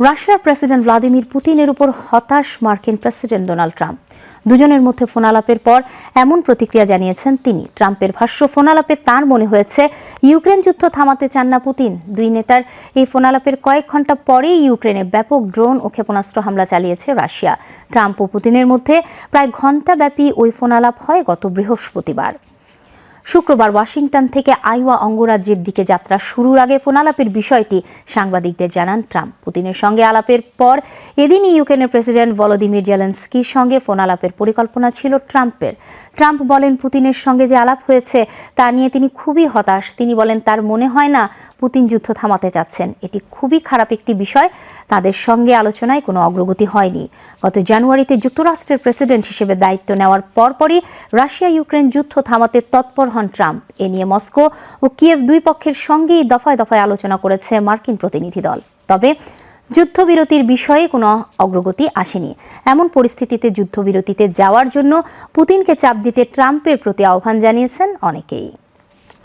রাশিয়ার president Vladimir পুতিনের উপর হতাশ মার্কিন প্রেসিডেন্ট ডোনাল্ড ট্রাম্প। দুজনের মধ্যে ফোনালাপের পর এমন প্রতিক্রিয়া জানিয়েছেন তিনি। ট্রাম্পের ভাষ্য, ফোনালাপে তার মনে হয়েছে, ইউক্রেন যুদ্ধ থামাতে চান না পুতিন। দুই নেতার এই ফোনালাপের কয়েক ঘণ্টা পরেই ইউক্রেনে ব্যাপক ড্রোন ও ক্ষেপণাস্ত্র হামলা চালিয়েছে রাশিয়া। ট্রাম্প ও পুতিনের মধ্যে প্রায় ঘণ্টাব্যাপী ওই ফোনালাপ হয় গত বৃহস্পতিবার। শুক্রবার ওয়াশিংটন থেকে আইওয়া অঙ্গরাজ্যের দিকে যাত্রা শুরুর আগে ফোনালাপের বিষয়টি সাংবাদিকদের জানান ট্রাম্প। পুতিনের সঙ্গে আলাপের পর এদিনই ইউক্রেনের প্রেসিডেন্ট ভলোদিমির জেলেন্সকির সঙ্গে ফোনালাপের পরিকল্পনা ছিল ট্রাম্পের। ট্রাম্প বলেন পুতিনের সঙ্গে যে আলাপ হয়েছে তা নিয়ে তিনি খুবই হতাশ। তিনি বলেন, তার মনে হয় না পুতিন যুদ্ধ থামাতে চাচ্ছেন। এটি খুবই খারাপ একটি বিষয়। তাদের সঙ্গে আলোচনায় কোনো অগ্রগতি হয়নি। গত জানুয়ারিতে যুক্তরাষ্ট্রের প্রেসিডেন্ট হিসেবে দায়িত্ব নেওয়ার পরপরই রাশিয়া ইউক্রেন যুদ্ধ থামাতে তৎপর হন ট্রাম্প। এ নিয়ে মস্কো ও কিয়েভ দুই পক্ষের সঙ্গেই দফায় দফায় আলোচনা করেছে মার্কিন প্রতিনিধি দল। তবে যুদ্ধবিরতির বিষয়ে কোনো অগ্রগতি আসেনি। এমন পরিস্থিতিতে যুদ্ধবিরতিতে যাওয়ার জন্য পুতিনকে চাপ দিতে ট্রাম্পের প্রতি আহ্বান জানিয়েছেন অনেকেই।